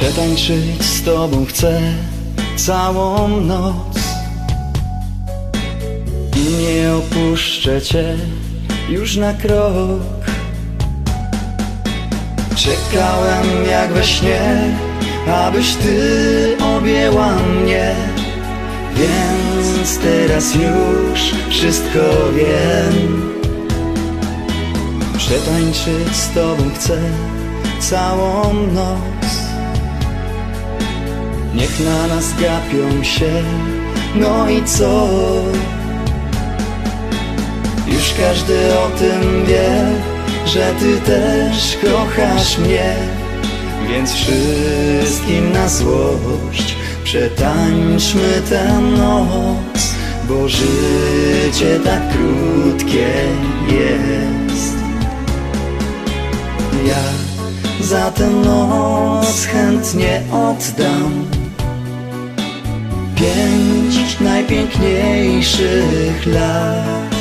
Przetańczyć z tobą chcę całą noc. I nie opuszczę cię już na krok. Czekałem jak we śnie, abyś ty objęła mnie. Więc teraz już wszystko wiem. Przetańczyć z tobą chcę całą noc Niech na nas gapią się, no i co? Już każdy o tym wie, że ty też kochasz mnie. Więc wszystkim na złość przetańczmy tę noc Bo życie tak krótkie jest. Ja za tę noc chętnie oddam Pięć najpiękniejszych lat.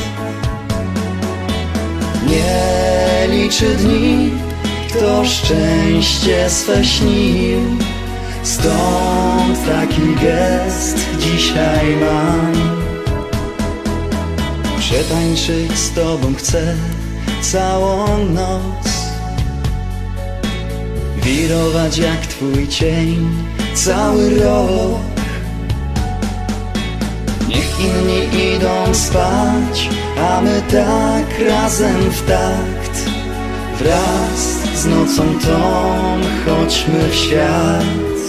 Nie liczy dni, kto szczęście swe śnił Stąd taki gest dzisiaj mam. Przetańczyć z tobą chcę całą noc. Wirować jak twój cień cały rok Niech inni idą spać, a my tak razem w takt. Wraz z nocą tą chodźmy w świat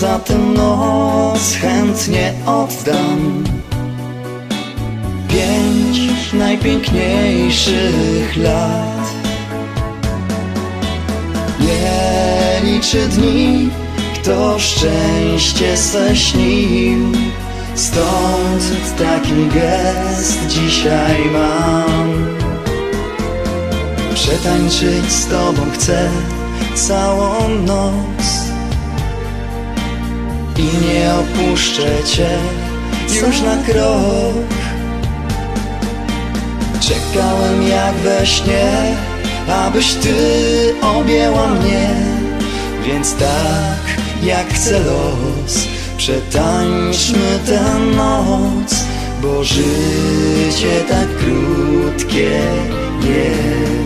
za tę noc chętnie oddam. Pięć najpiękniejszych lat. Nie liczy dni, kto szczęście swe śnił Stąd taki gest dzisiaj mam. Przetańczyć z tobą chcę całą noc opuszczę cię już na krok. Czekałem jak we śnie, abyś ty objęła mnie. Więc tak jak chce los, przetańczmy tę noc Bo życie tak krótkie jest